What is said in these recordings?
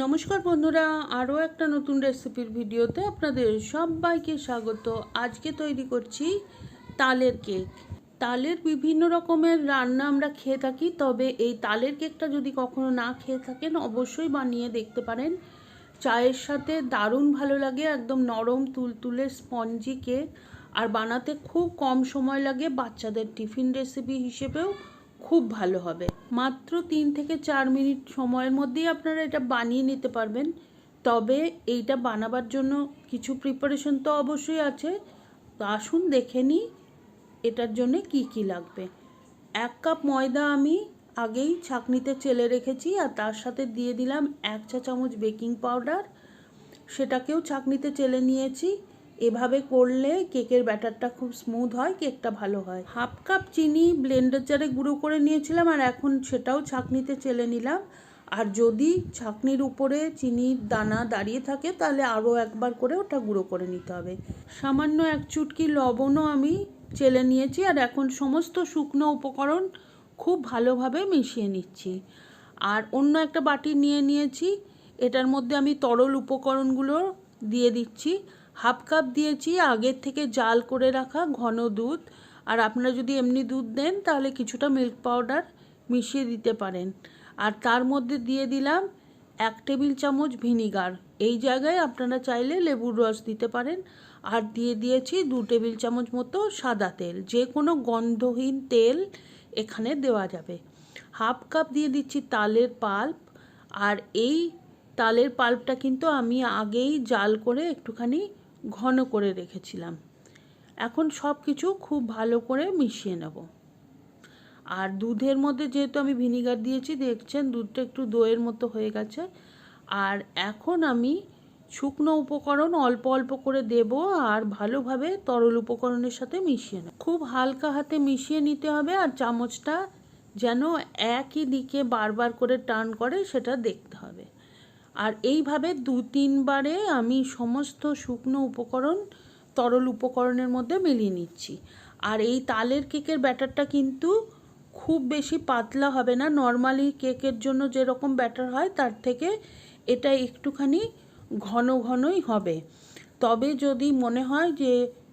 নমস্কার বন্ধুরা, আরও একটা নতুন রেসিপির ভিডিওতে আপনাদের সবাইকে স্বাগত। আজকে তৈরি করছি তালের কেক। তালের বিভিন্ন রকমের রান্না আমরা খেয়ে থাকি, তবে এই তালের কেকটা যদি কখনো না খেয়ে থাকেন, অবশ্যই বানিয়ে দেখতে পারেন। চায়ের সাথে দারুণ ভালো লাগে, একদম নরম তুলতুলে স্পঞ্জি কেক। আর বানাতে খুব কম সময় লাগে বাচ্চাদের টিফিন রেসিপি হিসেবেও। খুব ভালো হবে। মাত্র তিন থেকে চার মিনিট সময়ের মধ্যেই আপনারা এটা বানিয়ে নিতে পারবেন। তবে এইটা বানাবার জন্য কিছু প্রিপারেশন তো অবশ্যই আছে। তো আসুন দেখে নিই এটার জন্য কি কি লাগবে। এক কাপ ময়দা আমি আগেই ছাঁকনিতে চেলে রেখেছি আর তার সাথে দিয়ে দিলাম এক চা চামচ বেকিং পাউডার সেটাকেও ছাঁকনিতে চেলে নিয়েছি। এভাবে করলে কেকের ব্যাটারটা খুব স্মুথ হয়, কেকটা ভালো হয়। হাফ কাপ চিনি ব্লেন্ডার জারে গুঁড়ো করে নিয়েছিলাম আর এখন সেটাও ছাঁকনিতে চেলে নিলাম। আর যদি ছাঁকনির উপরে চিনির দানা দাঁড়িয়ে থাকে, তাহলে আরও একবার করে ওটা গুঁড়ো করে নিতে হবে। সামান্য এক চুটকি লবণও আমি চেলে নিয়েছি আর এখন সমস্ত শুকনো উপকরণ খুব ভালোভাবে মিশিয়ে নিচ্ছি। আর অন্য একটা বাটি নিয়ে নিয়েছি। এটার মধ্যে আমি তরল উপকরণগুলো দিয়ে দিচ্ছি। হাফ কাপ দিয়েছি, আগের থেকে জাল করে রাখা ঘন দুধ। আর আপনারা যদি এমনি দুধ দেন, তাহলে কিছুটা মিল্ক পাউডার মিশিয়ে দিতে পারেন। আর তার মধ্যে দিয়ে দিলাম এক টেবিল চামচ ভিনিগার এই জায়গায় আপনারা চাইলে লেবুর রস দিতে পারেন। আর দিয়ে দিয়েছি দু টেবিল চামচ মতো সাদা তেল। যে কোনো গন্ধহীন তেল এখানে দেওয়া যাবে। হাফ কাপ দিয়ে দিচ্ছি তালের পাল্প। আর এই তালের পাল্পটা কিন্তু আমি আগেই জাল করে একটুখানি ঘন করে রেখেছিলাম। এখন সব কিছু খুব ভালো করে মিশিয়ে নেব। আর দুধের মধ্যে যেহেতু আমি ভিনিগার দিয়েছি, দেখছেন দুধটা একটু দইয়ের মতো হয়ে গেছে। আর এখন আমি শুকনো উপকরণ অল্প অল্প করে দেব আর ভালোভাবে তরল উপকরণের সাথে মিশিয়ে নেব। খুব হালকা হাতে মিশিয়ে নিতে হবে আর চামচটা যেন একই দিকে বারবার করে টার্ন করে সেটা দেখতে হবে। আর এইভাবে দু তিনবারে আমি সমস্ত শুকনো উপকরণ, তরল উপকরণের মধ্যে মিলিয়ে নিচ্ছি। আর এই তালের কেকের ব্যাটারটা কিন্তু খুব বেশি পাতলা হবে না। নর্মালি কেকের জন্য যেরকম ব্যাটার হয়, তার থেকে এটা একটুখানি ঘন ঘনই হবে। তবে যদি মনে হয় যে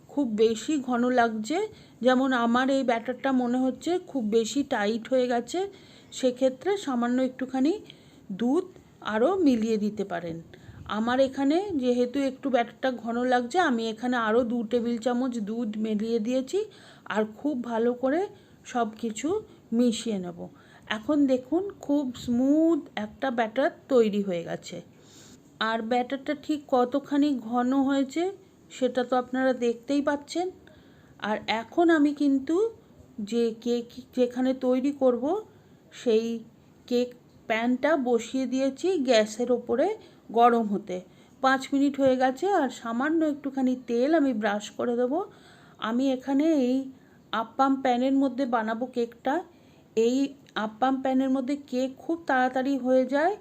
খুব বেশি ঘন লাগছে, যেমন আমার এই ব্যাটারটা মনে হচ্ছে খুব বেশি টাইট হয়ে গেছে, সেক্ষেত্রে সামান্য একটুখানি দুধ আরও মিলিয়ে দিতে পারেন। আমার এখানে যেহেতু একটু ব্যাটারটা ঘন লাগছে, আমি এখানে আরও দু টেবিল চামচ দুধ মিলিয়ে দিয়েছি আর খুব ভালো করে সব কিছু মিশিয়ে নেব। এখন দেখুন খুব স্মুথ একটা ব্যাটার তৈরি হয়ে গেছে। আর ব্যাটারটা ঠিক কতখানি ঘন হয়েছে সেটা তো আপনারা দেখতেই পাচ্ছেন। আর এখন আমি কিন্তু যে কেক যেখানে তৈরি করব সেই কেক প্যানটা বসিয়ে দিয়েছি গ্যাসের ওপরে গরম হতে। পাঁচ মিনিট হয়ে গেছে আর সামান্য একটুখানি তেল আমি ব্রাশ করে দেবো। আমি এখানে এই আপ্পাম প্যানের মধ্যে বানাবো কেকটা। এই আপ্পাম প্যানের মধ্যে কেক খুব তাড়াতাড়ি হয়ে যায়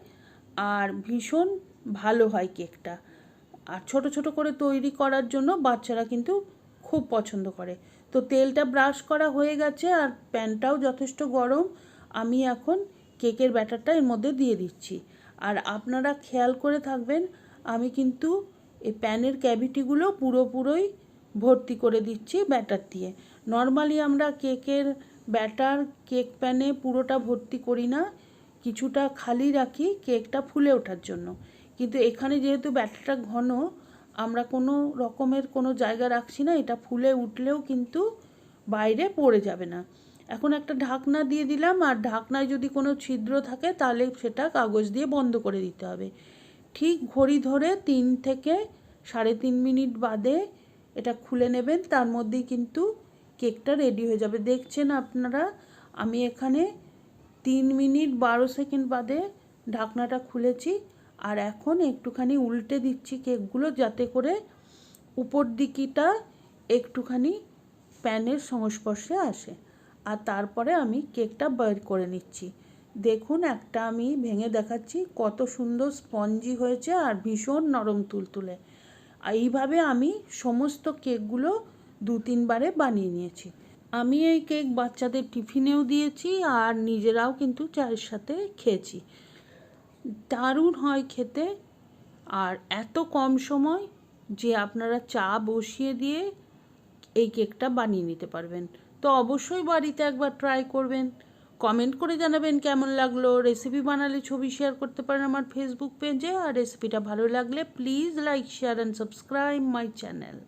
আর ভীষণ ভালো হয় কেকটা। আর ছোট ছোট করে তৈরি করার জন্য বাচ্চারা কিন্তু খুব পছন্দ করে। তো তেলটা ব্রাশ করা হয়ে গেছে আর প্যানটাও যথেষ্ট গরম। আমি এখন কেকের ব্যাটারটা এর মধ্যে দিয়ে দিচ্ছি। আর আপনারা খেয়াল করে থাকবেন, আমি কিন্তু এই প্যানের ক্যাভিটিগুলো পুরোপুরোই ভর্তি করে দিচ্ছি ব্যাটার দিয়ে। নর্মালি আমরা কেকের ব্যাটার, কেক প্যানে পুরোটা ভর্তি করি না, কিছুটা খালি রাখি কেকটা ফুলে ওঠার জন্য। কিন্তু এখানে যেহেতু ব্যাটারটা ঘন, আমরা কোনো রকমের কোনো জায়গা রাখছি না, এটা ফুলে উঠলেও কিন্তু বাইরে পড়ে যাবে না। এখন একটা ঢাকনা দিয়ে দিলাম, আর ঢাকনায় যদি কোনো ছিদ্র থাকে তাহলে সেটা কাগজ দিয়ে বন্ধ করে দিতে হবে। ঠিক ঘড়ি ধরে তিন থেকে সাড়ে তিন মিনিট বাদে এটা খুলে নেবেন, তার মধ্যেই কিন্তু কেকটা রেডি হয়ে যাবে। দেখছেন আপনারা, আমি এখানে তিন মিনিট বারো সেকেন্ড বাদে ঢাকনাটা খুলেছি, আর এখন একটুখানি উল্টে দিচ্ছি কেকগুলো যাতে করে উপর দিকিটা একটুখানি প্যানের সংস্পর্শে আসে। আর তারপরে আমি কেকটা বের করে নিচ্ছি। দেখুন, একটা আমি ভেঙে দেখাচ্ছি, কত সুন্দর স্পঞ্জি হয়েছে আর ভীষণ নরম তুলতুলে। এইভাবে আমি সমস্ত কেকগুলো দু তিনবারে বানিয়ে নিয়েছি। আমি এই কেক বাচ্চাদের টিফিনেও দিয়েছি আর নিজেরাও কিন্তু চায়ের সাথে খেয়েছি। দারুণ হয় খেতে। আর এত কম সময় যে আপনারা চা বসিয়ে দিয়ে এই কেকটা বানিয়ে নিতে পারবেন। তো অবশ্যই বাড়িতে একবার ট্রাই করবেন। কমেন্ট করে জানাবেন কেমন লাগল। রেসিপি বানালে ছবি শেয়ার করতে পারেন আমার ফেসবুক পেজে আর রেসিপিটা ভালো লাগলে please like share and subscribe my channel